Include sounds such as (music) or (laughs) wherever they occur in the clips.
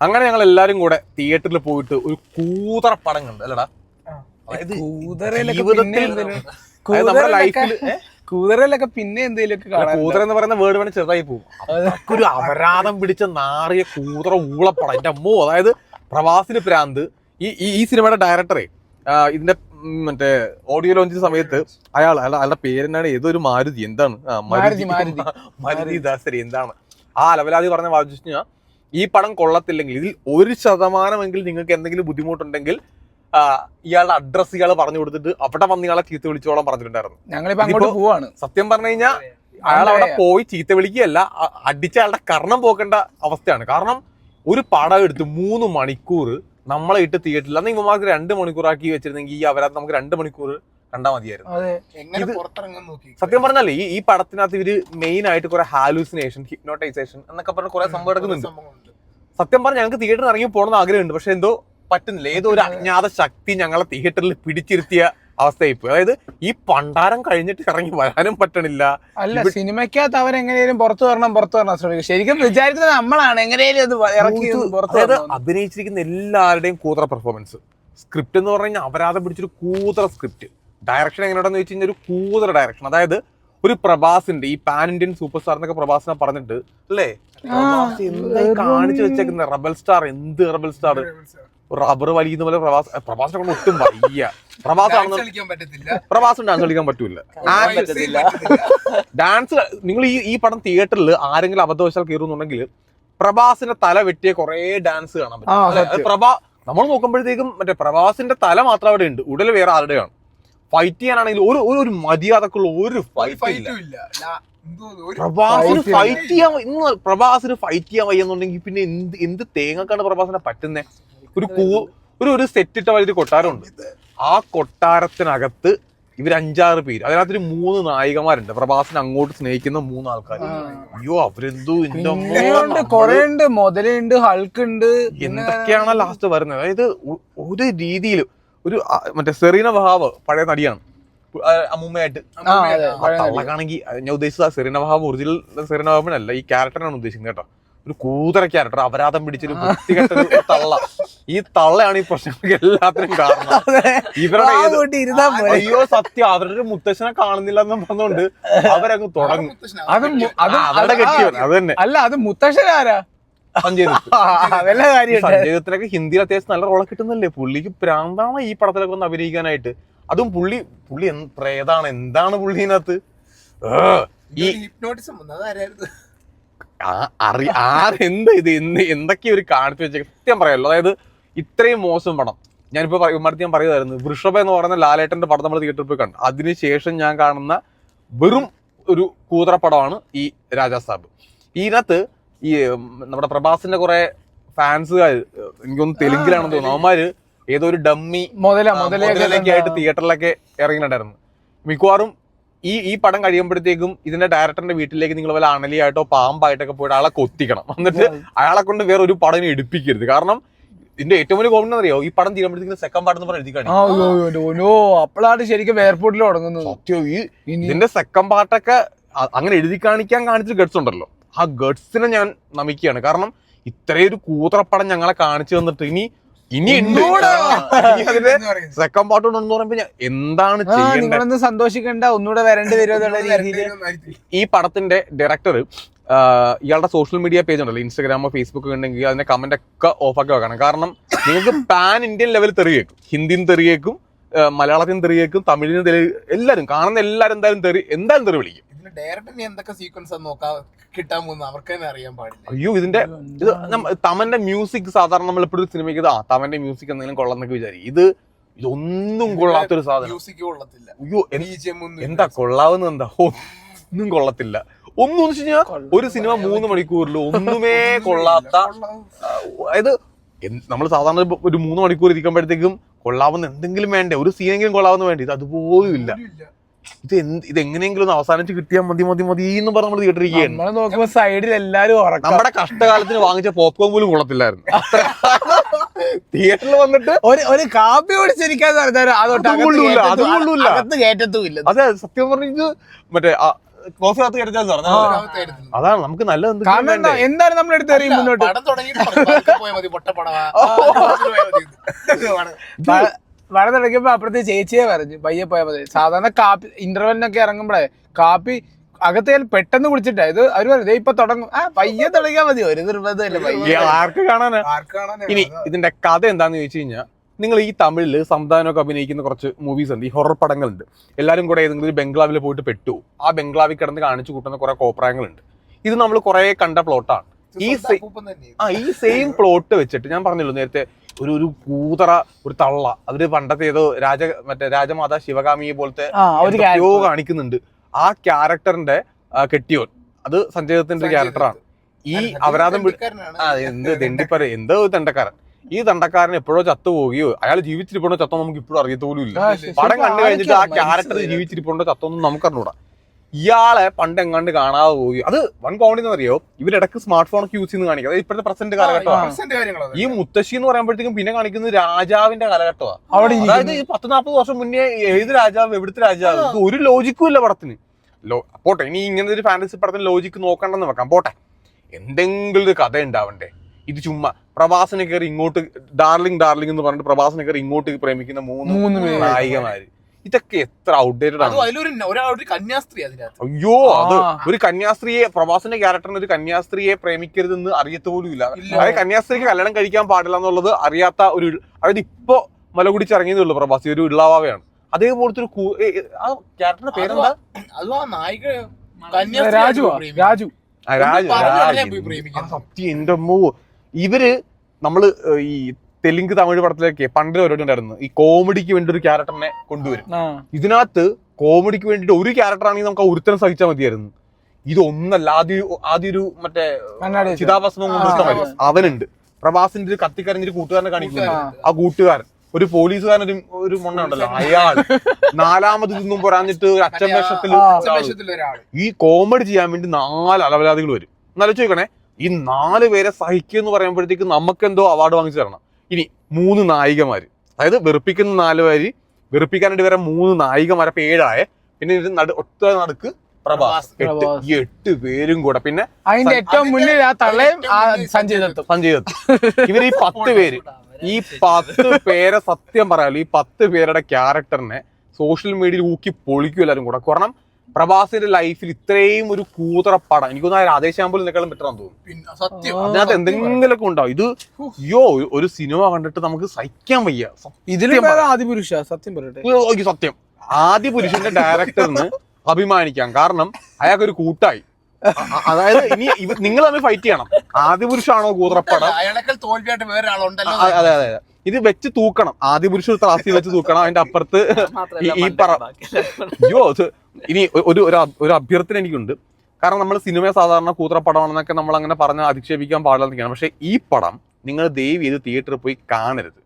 അങ്ങനെ ഞങ്ങൾ എല്ലാരും കൂടെ തിയേറ്ററിൽ പോയിട്ട് ഒരു കൂതറ പടം കണ്ടു അല്ലടാ എന്തെങ്കിലും നമ്മുടെ ലൈഫിൽ കൂതറയിലൊക്കെ പിന്നെ എന്തെങ്കിലുമൊക്കെ അല്ല, കാണാൻ കൂതറ എന്ന് പറയുന്ന വേർഡ് വേണേ ചെറുതായി പോകും. ഒരു അപരാധം പിടിച്ച നാറിയ കൂതറ ഊളപ്പടം. എന്റെ അമ്മോ അതായത് പ്രവാസിന് പ്രാന്ത്. ഈ ഈ- സിനിമയുടെ ഡയറക്ടറെ ഇതിന്റെ മറ്റേ ഓഡിയോ ലോഞ്ച് സമയത്ത് അയാൾ അയാൾ അയാളുടെ പേരെന്നാണ് ഏതോ ഒരു മാരുതി? എന്താണ്? മാരുതി, മാരുതി. ദാസരി എന്താണ്? ആ ലവലാതി പറഞ്ഞ വാദിച്ചു കഴിഞ്ഞാൽ ഈ പടം കൊള്ളത്തില്ലെങ്കിൽ ഇതിൽ ഒരു ശതമാനമെങ്കിൽ നിങ്ങൾക്ക് എന്തെങ്കിലും ബുദ്ധിമുട്ടുണ്ടെങ്കിൽ ഇയാളുടെ അഡ്രസ്സ് ഇയാൾ പറഞ്ഞു കൊടുത്തിട്ട് അവിടെ വന്ന് ഇയാളെ ചീത്ത വിളിച്ചോളം പറഞ്ഞിട്ടുണ്ടായിരുന്നു. ഞങ്ങളിപ്പോ അങ്ങോട്ട് പോവാണ്. സത്യം പറഞ്ഞു കഴിഞ്ഞാൽ അയാൾ അവിടെ പോയി ചീത്ത വിളിക്കുകയല്ല അടിച്ച അയാളുടെ കർണം പോക്കേണ്ട അവസ്ഥയാണ്. കാരണം ഒരു പടം എടുത്ത് മൂന്ന് മണിക്കൂർ നമ്മളെ ഇട്ട് തിയേറ്ററിൽ അന്ന് ഇവന്മാർക്ക് രണ്ട് മണിക്കൂറാക്കി വെച്ചിരുന്നെങ്കിൽ ഈ അവരത് നമുക്ക് രണ്ട് മണിക്കൂർ കണ്ടാൽ മതിയായിരുന്നു. അതെ. എങ്ങനെ ഇത് നോക്കി? സത്യം പറഞ്ഞാലേ ഈ ഈ പടത്തിനകത്ത് ഇവർ മെയിൻ ആയിട്ട് കുറെ ഹാലൂസിനേഷൻ ഹിപ്നോട്ടൈസേഷൻ എന്നൊക്കെ പറഞ്ഞ കുറെ സംഭവം എടുക്കുന്നുണ്ട്. സത്യം പറഞ്ഞാൽ ഞങ്ങൾക്ക് തിയേറ്ററിൽ ഇറങ്ങി പോകണമെന്ന് ആഗ്രഹമുണ്ട്. പക്ഷെ എന്തോ പറ്റുന്നില്ല. ഏതോ ഒരു അജ്ഞാത ശക്തി ഞങ്ങളെ തിയേറ്ററിൽ പിടിച്ചിരുത്തിയ ഇപ്പൊ അതായത് ഈ പണ്ടാരം കഴിഞ്ഞിട്ട് ഇറങ്ങി വരാനും പറ്റണില്ല. അല്ല സിനിമയ്ക്കകത്ത് അവരെങ്ങനെയും പുറത്തു വരണം പുറത്തു വരണം ശ്രമിക്കും. ശരിക്കും വിചാരിക്കുന്നത് നമ്മളാണ്. എങ്ങനെയും അത് ഇറക്കി അതായത്. അഭിനയിച്ചിരിക്കുന്ന എല്ലാവരുടെയും കൂതറ പെർഫോമൻസ് സ്ക്രിപ്റ്റ് എന്ന് പറഞ്ഞു കഴിഞ്ഞാൽ അപരാധം പിടിച്ചൊരു കൂത്ര സ്ക്രിപ്റ്റ് ഡയറക്ഷൻ എങ്ങനെയാണെന്ന് വെച്ച് കഴിഞ്ഞാൽ ഒരു കൂതറ ഡയറക്ഷൻ അതായത് ഒരു പ്രഭാസിന്റെ ഈ പാൻ ഇന്ത്യൻ സൂപ്പർ സ്റ്റാർ എന്നൊക്കെ പ്രഭാസിനെ പറഞ്ഞിട്ട് അല്ലേ? കാണിച്ചു വെച്ചേക്കുന്ന റബൽ സ്റ്റാർ എന്ത് റബൽ സ്റ്റാർ റബ്ബർ വലിയുന്ന പോലെ പ്രഭാസ് പ്രഭാസിനെ കൊണ്ട് ഒട്ടും വലിയ പ്രഭാസ് Dance കളിക്കാൻ (laughs) പറ്റത്തില്ല. പ്രഭാസം ഡാൻസ് കളിക്കാൻ പറ്റൂല. ഡാൻസ് നിങ്ങൾ ഈ ഈ പടം തിയേറ്ററിൽ ആരെങ്കിലും അബദ്ധവശാൽ കയറുന്നുണ്ടെങ്കിൽ പ്രഭാസിന്റെ തല വെട്ടിയ കുറേ ഡാൻസ് കാണാൻ പറ്റും. പ്രഭാ നമ്മൾ നോക്കുമ്പോഴത്തേക്കും മറ്റേ പ്രഭാസിന്റെ തല മാത്രം അവിടെ ഉണ്ട്. ഉടൽ വേറെ ആരുടെയാണ്? ഫൈറ്റ് ചെയ്യാനാണെങ്കിൽ ഒരു ഒരു മര്യാദക്കുള്ള ഒരു ഫൈറ്റ് ഇല്ല. പ്രഭാസിന് ഫൈറ്റ് ചെയ്യാൻ ഇന്ന് പ്രഭാസിന് ഫൈറ്റ് ചെയ്യാൻ വയ്യെന്നുണ്ടെങ്കിൽ പിന്നെ എന്ത് എന്ത് തേങ്ങക്കാണ് പ്രഭാസിനെ പറ്റുന്നേ? ഒരു കൂ ഒരു ഒരു സെറ്റ് ഇട്ട വലിയൊരു കൊട്ടാരമുണ്ട്. ആ കൊട്ടാരത്തിനകത്ത് ഇവർ അഞ്ചാറ് പേര്. അതിനകത്തൊരു മൂന്ന് നായികമാരുണ്ട്. പ്രഭാസിനെ അങ്ങോട്ട് സ്നേഹിക്കുന്ന മൂന്ന് ആൾക്കാർ. അയ്യോ അവരെന്തോ ഉണ്ട് ഹൾക്ക് ഉണ്ട് എന്തൊക്കെയാണ് ലാസ്റ്റ് വരുന്നത്. അതായത് ഒരു രീതിയിൽ ഒരു മറ്റേ സെറീന വഹാവ് പഴയ നടിയാണ്. അമ്മൂമ്മയായിട്ട്. തള്ളക്കാണെങ്കിൽ ഞാൻ ഉദ്ദേശിച്ചത് സെറീന വഹാബ് ഒറിജിനൽ സെറീന വഹാബിനല്ല ഈ ക്യാരക്ടറാണ് ഉദ്ദേശിക്കുന്നത് കേട്ടോ. ഒരു കൂതറ ക്യാരക്ടർ അപരാധം പിടിച്ചൊരു വൃത്തികെട്ട തള്ള. ഈ തള്ളയാണ് ഈ പ്രശ്നങ്ങൾക്ക് എല്ലാത്തിനും കാരണം. ഇവരുടെ. അയ്യോ സത്യം. അവരുടെ ഒരു മുത്തശ്ശനെ കാണുന്നില്ല എന്ന് പറഞ്ഞുകൊണ്ട് അവരങ്ങ് തുടങ്ങും. അത് അവരുടെ കെട്ടിയവൻ. അത് തന്നെ. അല്ല അത് മുത്തശ്ശനാരാ? സഞ്ജയ് ദത്ത്. വല്ല ഈ കാര്യമുണ്ട്. സഞ്ജയ് ദത്തിനൊക്കെ ഹിന്ദിയിൽ അത്യാവശ്യം നല്ല റോളൊക്കെ കിട്ടുന്നല്ലേ പുള്ളിക്ക് പ്രാന്താണ് ഈ പടത്തിലൊക്കെ ഒന്ന് അഭിനയിക്കാനായിട്ട്? അതും പുള്ളി പുള്ളി പ്രേതാണ് എന്താണ് പുള്ളിനകത്ത്? ഈ അറി ആരെന്ത് ഇത്? എന്തൊക്കെ ഒരു കാണിച്ചു വെച്ച. സത്യം പറയാമല്ലോ അതായത് ഇത്രയും മോശം പടം. ഞാനിപ്പോ മറുപടി ഞാൻ പറയുമായിരുന്നു. വൃഷഭ എന്ന് പറയുന്ന ലാലേട്ടന്റെ പടം നമ്മൾ തിയേറ്ററിൽ പോയി കണ്ടു. അതിനുശേഷം ഞാൻ കാണുന്ന വെറും ഒരു കൂതറ പടമാണ് ഈ രാജാ സാബ്. ഇതിനകത്ത് ഈ നമ്മുടെ പ്രഭാസിന്റെ കുറെ ഫാൻസുകാർ എനിക്കൊന്ന് തെലുങ്കിലാണെന്ന് തോന്നുന്നു. അവന്മാര് ഏതോ ഒരു ഡമ്മി മുതലേക്ക് ആയിട്ട് തിയേറ്ററിലൊക്കെ ഇറങ്ങിയിട്ടുണ്ടായിരുന്നു. മിക്കവാറും ഈ ഈ പടം കഴിയുമ്പോഴത്തേക്കും ഇതിന്റെ ഡയറക്ടറിന്റെ വീട്ടിലേക്ക് നിങ്ങൾ വല്ല അണലിയായിട്ടോ പാമ്പായിട്ടൊക്കെ പോയിട്ട് അയാളെ കൊത്തിക്കണം. എന്നിട്ട് അയാളെ കൊണ്ട് വേറെ ഒരു പടം എടുപ്പിക്കരുത്. കാരണം ഇതിന്റെ ഏറ്റവും വലിയ കോമഡി അറിയോ? ഈ പടം തീരുമ്പോഴത്തേക്കും സെക്കൻഡ് പാർട്ട് എന്ന് പറഞ്ഞ് അപ്പോഴാണ് ശരിക്കും എയർപോർട്ടിൽ തുടങ്ങുന്നത്. സത്യം ഈ ഇതിന്റെ സെക്കൻഡ് പാർട്ടൊക്കെ അങ്ങനെ എഴുതി കാണിക്കാൻ കാണിച്ച ഗഡ്സ് ഉണ്ടല്ലോ. ആ ഗഡ്സിനെ ഞാൻ നമിക്കുകയാണ്. കാരണം ഇത്രയും ഒരു കൂതറപ്പടം ഞങ്ങളെ കാണിച്ചു തന്നിട്ട് ഇനി ഇനി അതിന്റെ. സെക്കൻഡ് പാർട്ട് ഉണ്ടെന്ന് പറയുമ്പോ എന്താണ് നിങ്ങളൊന്ന് സന്തോഷിക്കണ്ട. ഒന്നുകൂടെ വരേണ്ടി വരും ഈ പടത്തിന്റെ ഡയറക്ടർ ഇയാളുടെ സോഷ്യൽ മീഡിയ പേജ് ഉണ്ടല്ലോ. ഇൻസ്റ്റാഗ്രാമോ ഫേസ്ബുക്കോ ഉണ്ടെങ്കിൽ അതിന്റെ കമന്റ് ഒക്കെ ഓഫാക്കി വെക്കണം. കാരണം നിങ്ങൾക്ക് പാൻ ഇന്ത്യൻ ലെവൽ തെറിയേക്കും. ഹിന്ദിയും തെറി കേൾക്കും ആ, മലയാളത്തിനും തെറി കേൾക്കും തമിഴിനും തെറി എല്ലാവരും കാണുന്ന എല്ലാരും എന്തായാലും തെറി എന്തായാലും തെറി വിളിക്കും. ഡയറക്ടറിന് എന്തൊക്കെ സീക്വൻസ് നോക്കാൻ കിട്ടാൻ പോകുന്ന അവർക്ക് തന്നെ അറിയാൻ പാടില്ല. അയ്യോ ഇതിന്റെ ഇത് തമന്റെ മ്യൂസിക് സാധാരണ നമ്മൾ എപ്പോഴും സിനിമയ്ക്ക് ആ തമന്റെ മ്യൂസിക് എന്തെങ്കിലും കൊള്ളാന്നൊക്കെ വിചാരിക്കും. ഇത് ഇതൊന്നും കൊള്ളാത്തൊരു സാധനം. മ്യൂസിക് കൊള്ളത്തില്ല. അയ്യോ എന്ത്- ഒന്നും എന്താ ഇല്ല. കൊള്ളാവുന്ന എന്താ? ഒന്നും കൊള്ളത്തില്ല. ഒന്നും എന്ന് വെച്ച് കഴിഞ്ഞാൽ ഒരു സിനിമ മൂന്ന് മണിക്കൂറിൽ ഒന്നുമേ (laughs) കൊള്ളാത്ത അതായത് നമ്മൾ സാധാരണ ഒരു- ഒരു മൂന്ന് മണിക്കൂർ ഇരിക്കുമ്പോഴത്തേക്കും കൊള്ളാവുന്ന എന്തെങ്കിലും വേണ്ടേ? ഒരു സീനെങ്കിലും കൊള്ളാവുന്ന വേണ്ടി? ഇത് അതുപോലും ഇല്ല. ഇത് എന്ത് ഇത് എങ്ങനെയെങ്കിലും ഒന്ന് അവസാനിച്ച് കിട്ടിയാൽ മതി മതി മതി എന്ന് പറഞ്ഞ് നമ്മൾ നമ്മൾ നോക്കുമ്പോ സൈഡിൽ എല്ലാരും ഉറക്കം. നമ്മുടെ കഷ്ടകാലത്തിന് വാങ്ങിച്ച പോപ്കോൺ പോലും കൊള്ളത്തില്ലായിരുന്നു. തിയേറ്ററിൽ വന്നിട്ട് ഒരു ഒരു കാപ്പി കുടിച്ചിരിക്കാൻ. അകത്ത് കയറ്റത്തും ഇല്ല. അതെ സത്യം പറഞ്ഞിട്ട് മറ്റേ കോഫി അകത്ത് കിടച്ചാൽ പറഞ്ഞു അതാണ് നമുക്ക് നല്ലത് എന്ത് കാരണം എന്താണ് നമ്മൾ എടുത്ത് എറിയും മുന്നോട്ട്? പടം തുടങ്ങിയപ്പോ അപ്പുറത്തെ ചേച്ചിയെ പറഞ്ഞു പയ്യെ പോയാൽ മതി. സാധാരണ കാപ്പി ഇന്റർവെലിനൊക്കെ ഇറങ്ങുമ്പോഴേ കാപ്പി അകത്തേൽ പെട്ടെന്ന് കുടിച്ചിട്ടാ ഇത് അവർ പറഞ്ഞു "ദേ ഇപ്പൊ തുടങ്ങും. ആ പയ്യെ തുടങ്ങിയാൽ മതി. ഒരു നിർബന്ധമില്ല പയ്യെ. ആർക്ക് കാണാനാ? ഇനി ഇതിന്റെ കഥ എന്താന്ന് ചോദിച്ചു കഴിഞ്ഞാൽ നിങ്ങൾ ഈ തമിഴിൽ സംവിധാനമൊക്കെ അഭിനയിക്കുന്ന കുറച്ച് മൂവീസ് ഉണ്ട് ഈ ഹൊറർ പടങ്ങളുണ്ട്. എല്ലാവരും കൂടെ ഏതെങ്കിലും ഒരു ബംഗ്ലാവിൽ പോയിട്ട് പെട്ടു. ആ ബംഗ്ലാവിൽ കിടന്ന് കാണിച്ചു കൂട്ടുന്ന കുറെ കോപ്രായങ്ങളുണ്ട്. ഇത് നമ്മൾ കുറേ കണ്ട പ്ലോട്ടാണ് ഈ ആ ഈ സെയിം പ്ലോട്ട് വെച്ചിട്ട് ഞാൻ പറഞ്ഞല്ലോ നേരത്തെ ഒരു ഒരു കൂതറ ഒരു തള്ള അവർ പണ്ടത്തെ ഏതോ രാജ മറ്റേ രാജമാതാ ശിവകാമിയെ പോലത്തെ ആ ഒരു എന്തൊക്കെയോ കാണിക്കുന്നുണ്ട്. ആ ക്യാരക്ടറിന്റെ കെട്ടിയോൻ. അത് സഞ്ജയത്തിന്റെ ക്യാരക്ടറാണ് ഈ അപരാധം എന്ത് തെണ്ടിപ്പറ എന്തോ തണ്ടക്കാരൻ ഈ തണ്ടക്കാരൻ എപ്പോഴോ ചത്തു പോവുകയോ അയാൾ ജീവിച്ചിരിപ്പുണ്ടോ ചത്തോ നമുക്ക് ഇപ്പോഴും അറിയത്തോലും ഇല്ല പടം കണ്ടു കഴിഞ്ഞിട്ട് ആ ക്യാരക്ടർ. ജീവിച്ചിരിപ്പുണ്ടോ ചത്തോന്നും നമുക്ക് അറിഞ്ഞൂടാ ഇയാളെ പണ്ട് എങ്ങാണ്ട് കാണാതെ പോവുകയോ അത് വൺ കോമഡി എന്ന് അറിയോ ഇവരിടക്ക് സ്മാർട്ട് ഫോൺ ഒക്കെ യൂസ് ചെയ്യുന്ന കാണിക്കുക അതായത് ഇപ്പോഴത്തെ പ്രസന്റ് കാലഘട്ടമാണ് ഈ മുത്തശ്ശി എന്ന് പറയുമ്പോഴത്തേക്കും പിന്നെ കാണിക്കുന്നത് രാജാവിന്റെ കാലഘട്ടമാണ് അതായത്. ഈ പത്ത് നാൽപ്പത് വർഷം മുന്നേ ഏത് രാജാവ് എവിടുത്തെ രാജാവ് ഇത് ഒരു ലോജിക്കും ഇല്ല പടത്തിന്. ലോ പോട്ടെ ഇനി ഇങ്ങനെ ഒരു ഫാന്റസി പടത്തിന് ലോജിക്ക് നോക്കണ്ടെന്ന് വെക്കാം. പോട്ടെ. എന്തെങ്കിലും ഒരു കഥ ഉണ്ടാവണ്ടേ ഇത് ചുമ്മാ പ്രവാസന കയറി ഇങ്ങോട്ട് ഡാർലിംഗ് ഡാർലിംഗ് എന്ന് പറഞ്ഞിട്ട് പ്രവാസന കയറി ഇങ്ങോട്ട് പ്രേമിക്കുന്ന മൂന്ന് മൂന്ന് നായികമാര്. ഇതൊക്കെ എത്ര ഔട്ട്ഡേറ്റഡ് ആണ്. കന്യാസ്ത്രീ അതിനകത്ത്. അയ്യോ അത് ഒരു കന്യാസ്ത്രീയെ പ്രവാസന്റെ ക്യാരക്ടറിന് ഒരു കന്യാസ്ത്രീയെ പ്രേമിക്കരുതെന്ന് അറിയത്ത പോലും ഇല്ല. അതായത് കന്യാസ്ത്രീക്ക് കല്യാണം കഴിക്കാൻ പാടില്ല എന്നുള്ളത് അറിയാത്ത ഒരു അതായത് ഇപ്പൊ മല കുടിച്ചിറങ്ങിയതേ ഉള്ളൂ പ്രവാസി ഒരു ഇള്ളാവാവയാണ് അതേപോലത്തെ ഒരു ആ ക്യാരക്ടറിന്റെ പേരെന്താ? അത് ആ നായിക രാജു. രാജു ആ, രാജു. സത്യം എന്റെ അമ്മോ. ഇവർ നമ്മൾ ഈ തെലുങ്ക് തമിഴ് പടത്തിലേക്ക് പണ്ട് പരിപാടി ഉണ്ടായിരുന്നു ഈ കോമഡിക്ക് വേണ്ടി ഒരു ക്യാരക്ടറിനെ കൊണ്ടുവരും. ഇതിനകത്ത് കോമഡിക്ക് വേണ്ടിട്ട് ഒരു ക്യാരക്ടർ ആണെങ്കിൽ നമുക്ക് ആ ഒരുത്തരം സഹിച്ചാൽ മതിയായിരുന്നു. ഇതൊന്നല്ല ആദ്യം ആദ്യം ഒരു മറ്റേ. ചിതാഭസ്മം കൊണ്ടുവരുന്ന അവനുണ്ട്. പ്രഭാസിന്റെ ഒരു കത്തിക്കരഞ്ഞൊരു കൂട്ടുകാരനെ കാണിക്കുന്നു ആ. കൂട്ടുകാരൻ. ഒരു പോലീസുകാരൻ ഒരു ഒരു മൊണ്ണ ഉണ്ടല്ലോ അയാൾ നാലാമത് നിന്നും പോരാഞ്ഞിട്ട് ഒരു അച്ഛൻ. വേഷത്തിലൊരാൾ ഈ കോമഡി ചെയ്യാൻ വേണ്ടി നാല് അലവലാദികൾ വരും. എന്നാലും ചോദിക്കണേ ഈ നാല് പേരെ സഹിക്കുക എന്ന് പറയുമ്പോഴത്തേക്ക് നമുക്ക് എന്തോ അവാർഡ് വാങ്ങിച്ചു തരണം. ഇനി മൂന്ന് നായികമാര്. അതായത് വെറുപ്പിക്കുന്ന നാല് പേര് വെറുപ്പിക്കാനായിട്ട് വരെ മൂന്ന് നായികമാരെ പേഴായ ഏഴായ. പിന്നെ ഇത് നടു ഒറ്റ നടുക്ക് പ്രഭാസ്. എട്ട് ഈ എട്ട് പേരും കൂടെ. പിന്നെ അതിന്റെ ഏറ്റവും മുന്നിൽ ആ തള്ളയും സഞ്ജയ് ദത്ത്. സഞ്ജയ് ദത്ത്. (laughs) ഇവർ ഈ പത്ത് പേര് ഈ പത്ത് പേരെ സത്യം പറയാലോ ഈ പത്ത് പേരുടെ ക്യാരക്ടറിനെ സോഷ്യൽ മീഡിയയിൽ ഊക്കി പൊളിക്കും എല്ലാവരും കൂടെ. കാരണം പ്രഭാസിന്റെ ലൈഫിൽ ഇത്രയും ഒരു കൂതറ പടം എനിക്കൊന്നും പോലും നിൽക്കാൻ ബെറ്ററാന്ന് തോന്നുന്നു. പിന്നെ സത്യം. അതിനകത്ത് എന്തെങ്കിലുമൊക്കെ ഉണ്ടാവും. ഇത് യോ ഒരു- സിനിമ കണ്ടിട്ട് നമുക്ക് സഹിക്കാൻ വയ്യ. ഇതിലും സത്യം ഭേദം ആദിപുരുഷ സത്യം പറയട്ടെ. സത്യം. ആദ്യ പുരുഷന്റെ ഡയറക്ടറിന് അഭിമാനിക്കാം. കാരണം അയാൾക്കൊരു കൂട്ടായി. അതായത് ഇനി ഇവ നിങ്ങൾ തമ്മിൽ ഫൈറ്റ് ചെയ്യണം. ആദ്യ പുരുഷാണോ കൂതറപ്പടം? അയാളെക്കാൾ തോൽവിയായിട്ട് വേറെ ആളുണ്ടല്ലോ അതെ അതെ അതെ. ഇത് വെച്ച് തൂക്കണം. ആദ്യ പുരുഷ ത്രാസി വെച്ച് തൂക്കണം അതിന്റെ അപ്പുറത്ത് ഈ- പറ അയ്യോ ഇനി ഒരു ഒരു അഭ്- ഒരു അഭ്യർത്ഥന എനിക്കുണ്ട്. കാരണം നമ്മൾ സിനിമ സാധാരണ കൂത്രപ്പടമാണെന്നൊക്കെ നമ്മൾ അങ്ങനെ പറഞ്ഞ് അധിക്ഷേപിക്കാൻ പാടില്ലെന്നൊക്കെയാണ് പക്ഷെ ഈ പടം നിങ്ങൾ ദയവ് ചെയ്ത് തിയേറ്ററിൽ പോയി കാണരുത്.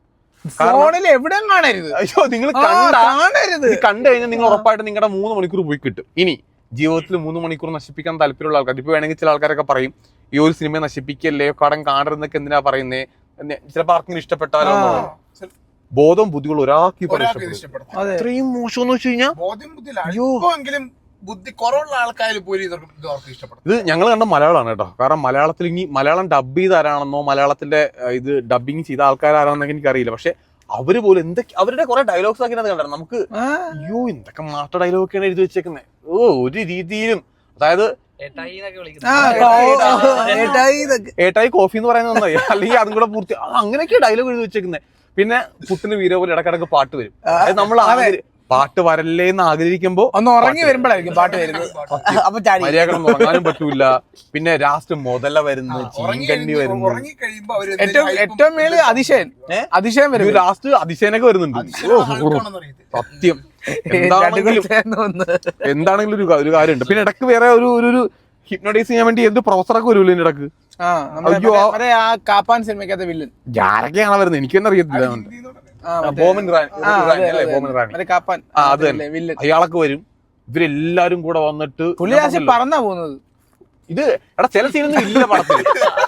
കാരണം- ഫോണിൽ എവിടെ കാണരുത്. അയ്യോ നിങ്ങൾ കാണരുത്. കണ്ടു കഴിഞ്ഞാൽ നിങ്ങൾ ഉറപ്പായിട്ട് നിങ്ങളുടെ മൂന്ന് മണിക്കൂർ പോയി കിട്ടും. ഇനി ജീവിതത്തിൽ മൂന്ന് മണിക്കൂർ നശിപ്പിക്കാൻ താല്പര്യമുള്ള ആൾക്കാർ ഇപ്പൊ വേണമെങ്കിൽ ചില ആൾക്കാരൊക്കെ പറയും ഈ ഒരു സിനിമ നശിപ്പിക്കല്ലേ കടം കാണരുതെന്നൊക്കെ എന്തിനാ പറയുന്നേ? എന്ന് ആർക്കും ആർക്കെങ്കിലും ഇഷ്ടപ്പെട്ടാലോ ബോധം ബുദ്ധികൾ ഒരാൾക്ക് ഇത്രയും മോശം എന്ന് വെച്ച് കഴിഞ്ഞാൽ ബുദ്ധി കുറവുള്ള ആൾക്കാർ പോലും ഇത് ഇത് ഇഷ്ടപ്പെടും. ഇത് ഞങ്ങൾ കണ്ട മലയാളമാണ് കേട്ടോ. കാരണം മലയാളത്തിൽ ഇനി മലയാളം ഡബ് ചെയ്ത് ആരാണെന്നോ മലയാളത്തിന്റെ ഇത് ഡബിങ് ചെയ്ത ആൾക്കാരാണെന്നൊക്കെ എനിക്കറിയില്ല പക്ഷെ അവർ പോലും എന്തൊക്കെ അവരുടെ കുറെ ഡയലോഗ്സ് ആക്കി കണ്ടായിരുന്നു നമുക്ക് അയ്യോ എന്തൊക്കെ ഡയലോഗ് ഡയലോഗൊക്കെയാണ് എഴുതി വെച്ചേക്കുന്നത് ഓ ഒരു രീതിയിലും അതായത് ഏട്ടായി കോഫി എന്ന് പറയുന്നത് നന്നായി അല്ലെങ്കിൽ അതും കൂടെ പൂർത്തി അങ്ങനെയൊക്കെ ഡയലോഗ് എഴുതി വെച്ചേക്കുന്നത് പിന്നെ പുട്ടിന് വീര പോലെ ഇടക്കിടക്ക് പാട്ട് വരും. അത്. നമ്മൾ പാട്ട് വരല്ലേ എന്ന് ആഗ്രഹിക്കുമ്പോ ഒന്ന് ഉറങ്ങി വരുമ്പോഴായിരിക്കും പാട്ട് വരുന്നത്. അപ്പൊ ചാടി. മര്യാദ ഉറങ്ങാനും പറ്റൂല. പിന്നെ ലാസ്റ്റ് മുതല വരുന്നു ചീങ്കണ്ണി വരുന്നു. ഏറ്റവും ഏറ്റവും മേലെ അതിശയൻ. അതിശയൻ അതിശയം വരും ലാസ്റ്റ് അതിശയനൊക്കെ വരുന്നുണ്ട്. സത്യം. എന്താണെങ്കിലും എന്താണെങ്കിലും ഒരു ഒരു കാര്യമുണ്ട്. പിന്നെ ഇടയ്ക്ക് വേറെ ഒരു ഒരു ഹിപ്നോട്ടൈസ് ചെയ്യാൻ വേണ്ടി എന്ത് പ്രൊഫസറൊക്കെ വരുമല്ലോ ഇതിന്റെ ഇടയ്ക്ക് അയ്യോ, ആ കാപ്പാൻ സിനിമയ്ക്കകത്ത് വില്ലൻ ആരൊക്കെയാണ് വരുന്നത്? എനിക്കൊന്നും അറിയത്തില്ല ആ, ബോമൻ റാണി ആ, റാണി അതെ, അല്ലേ? ബോമൻ റാണി. മറ്റേ കാപ്പാൻ ആ, വില്ലൻ അയാളൊക്കെ വരും. ഇവരെല്ലാരും കൂടെ വന്നിട്ട് പറഞ്ഞാ പറന്നാ പോകുന്നത്. ഇത് എടാ ചില സീനൊന്നും ഇല്ല പടത്തിൽ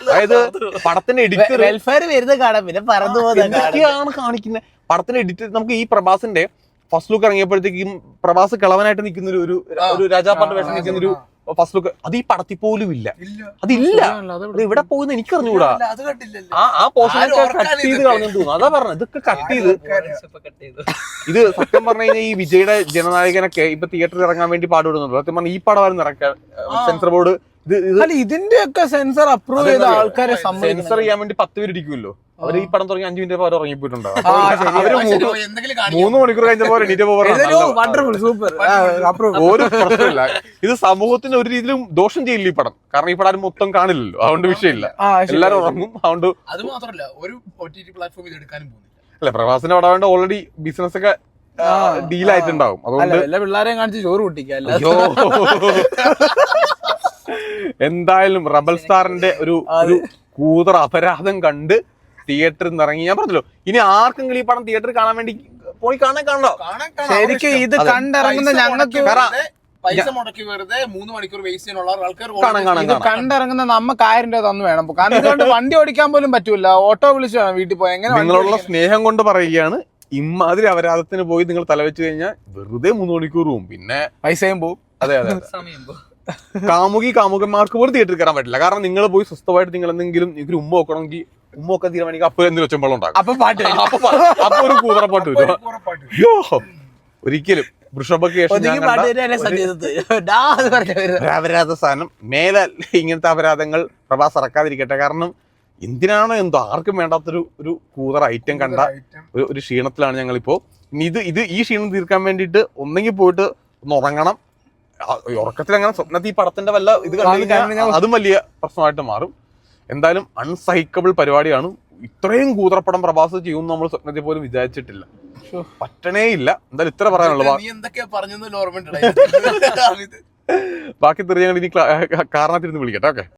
അതായത് പടത്തിന്റെ എഡിറ്റർ വെൽഫെയർ വരുന്നത് കാണാം. പിന്നെ പറഞ്ഞു പോകുന്നത് കാണിക്കുന്നത് പടത്തിന്റെ എഡിറ്റർ നമുക്ക് ഈ പ്രഭാസിന്റെ ഫസ്റ്റ് ലുക്ക് ഇറങ്ങിയപ്പോഴത്തേക്കും പ്രവാസ് കിളവനായിട്ട് നിൽക്കുന്ന ഒരു- ഒരു രാജാപ്പാട്ട് വേഷം നിൽക്കുന്ന ഒരു ഫസ്റ്റ് ലുക്ക് അത് ഈ പടത്തിൽ പോലും ഇല്ല. ഇല്ല. അതില്ല. ഇവിടെ പോകുന്ന എനിക്ക് അറിഞ്ഞുകൂടാ ആ ആ പോർഷനൊക്കെ കട്ട് ചെയ്ത് ഇതൊക്കെ. കളഞ്ഞു തോന്നുന്നു. അതാ പറഞ്ഞത്. ഇതൊക്കെ കട്ട് ചെയ്ത്. ഇത് സത്യം പറഞ്ഞു കഴിഞ്ഞാൽ ഈ വിജയുടെ ജനനായകനൊക്കെ ഇപ്പൊ തിയേറ്ററിൽ ഇറങ്ങാൻ വേണ്ടി പാടുപെടുന്നുണ്ട്. സത്യം പറഞ്ഞാൽ ഈ പടമായിരുന്നു ഇറക്കാൻ സെൻസർ ബോർഡ് അല്ല ഇതിന്റെ ഒക്കെ സെൻസർ അപ്രൂവ് ചെയ്ത ആൾക്കാരെ സെൻസർ ചെയ്യാൻ വേണ്ടി പത്ത് പേര് ഇരിക്കുമല്ലോ അവർ ഈ പടം തുടങ്ങി അഞ്ചു മിനിറ്റ് അവർ ഇറങ്ങിപ്പോയിട്ടുണ്ടാവും മൂന്ന് എന്തെങ്കിലും മൂന്ന് മണിക്കൂർ കഴിഞ്ഞപ്പോൾ എണീറ്റ് പോകാൻ വണ്ടർഫുൾ സൂപ്പർ അപ്രൂവ് ഒരു പ്രശ്നമില്ല. ഇത് സമൂഹത്തിന് ഒരു രീതിയിലും ദോഷം ചെയ്യില്ല ഈ പടം. കാരണം ഈ പടം ആരും മൊത്തം കാണില്ലല്ലോ. അതുകൊണ്ട് വിഷയമില്ല. എല്ലാരും ഉറങ്ങും. അതുകൊണ്ട് അത് മാത്രമല്ല ഒരു പ്ലാറ്റ്ഫോം ഇത് എടുക്കാനും പോകുന്നില്ല. അല്ല പ്രവാസിന്റെ പടം ആയതുകൊണ്ട് ഓൾറെഡി ബിസിനസ് ഒക്കെ ഡീലായിട്ടുണ്ടാവും അതുകൊണ്ട് എല്ലാ പിള്ളേരെയും കാണിച്ച് ചോറ് അയ്യോ. എന്തായാലും റബൽ സ്റ്റാറിന്റെ ഒരു ഒരു കൂതറ അപരാധം കണ്ട് തിയേറ്ററിൽ നിന്ന് ഇറങ്ങി. ഞാൻ പറഞ്ഞല്ലോ ഇനി ആർക്കെങ്കിലും ഈ പടം തിയേറ്ററിൽ കാണാൻ വേണ്ടി പോയി കാണാൻ കാണോ കാണാൻ കാണാൻ ശരിക്കും ഇത്. കണ്ടിറങ്ങുന്ന ഞങ്ങൾക്ക് വെറുതെ- പൈസ മുടക്കി വെറുതെ മൂന്ന് മണിക്കൂർ വേസ്റ്റ് ചെയ്യാനുള്ള ആൾക്കാർ ഇത് കണ്ടിറങ്ങുന്ന നമുക്ക് ആയിരം രൂപ തന്നു വേണം. കാരണം ഇതുകൊണ്ട് വണ്ടി ഓടിക്കാൻ പോലും പറ്റൂല. ഓട്ടോ വിളിച്ചു വേണം വീട്ടിൽ പോയി. എങ്ങനെ നിങ്ങളുള്ള സ്നേഹം കൊണ്ട് പറയുകയാണ് ഇമ്മാതിരി അപരാധത്തിന് പോയി നിങ്ങൾ തലവെച്ച് കഴിഞ്ഞാൽ വെറുതെ മൂന്ന് മണിക്കൂർ പോവും. പിന്നെ പൈസയും പോവും. അതെ അതെ അതെ. കാമുകി കാമുകന്മാർക്ക് പോലും തിയേറ്ററിൽ കയറാൻ പറ്റില്ല. കാരണം നിങ്ങൾ പോയി സ്വസ്ഥമായിട്ട് നിങ്ങൾ എന്തെങ്കിലും നിങ്ങൾക്ക് ഉമ്മ വെക്കണമെങ്കിൽ ഉമ്മ ഒക്കെ തീരുമാനിക്കുക അപ്പൊ എന്തെങ്കിലും ഒച്ചമ്പളം ഉണ്ടാകും. അപ്പൊ പാട്ട് ഒരു കൂതറപ്പാട്ട് വരും. ഒരിക്കലും അപരാധ സാധനം. മേലെ ഇങ്ങനത്തെ അപരാധങ്ങൾ പ്രഭാസ് ഇറക്കാതിരിക്കട്ടെ. കാരണം എന്തിനാണോ എന്തോ ആർക്കും വേണ്ടാത്തൊരു ഒരു കൂതറ ഐറ്റം കണ്ട ഒരു ക്ഷീണത്തിലാണ് ഞങ്ങളിപ്പോ. ഇനി ഇത് ഇത് ഈ ക്ഷീണം തീർക്കാൻ വേണ്ടിയിട്ട് ഒന്നെങ്കിൽ പോയിട്ട് ഒന്ന് ഉറങ്ങണം. ഉറക്കത്തിൽ അങ്ങനെ സ്വപ്നത്തിൽ ഈ പടത്തിന്റെ വല്ല ഇത് കണ്ടു അത് വലിയ പ്രശ്നമായിട്ട് മാറും. എന്തായാലും അൺസഹിക്കബിൾ പരിപാടിയാണ്. ഇത്രയും കൂതറപ്പടം പ്രഭാസ് ചെയ്യും നമ്മൾ സ്വപ്നത്തിൽ പോലും വിചാരിച്ചിട്ടില്ല. പറ്റണേ ഇല്ല. എന്തായാലും ഇത്ര പറയാനുള്ളത് ബാക്കി തെറി ഞങ്ങൾ ഇനി കാരണത്തിരുന്ന് വിളിക്കട്ടെ. ഓക്കെ.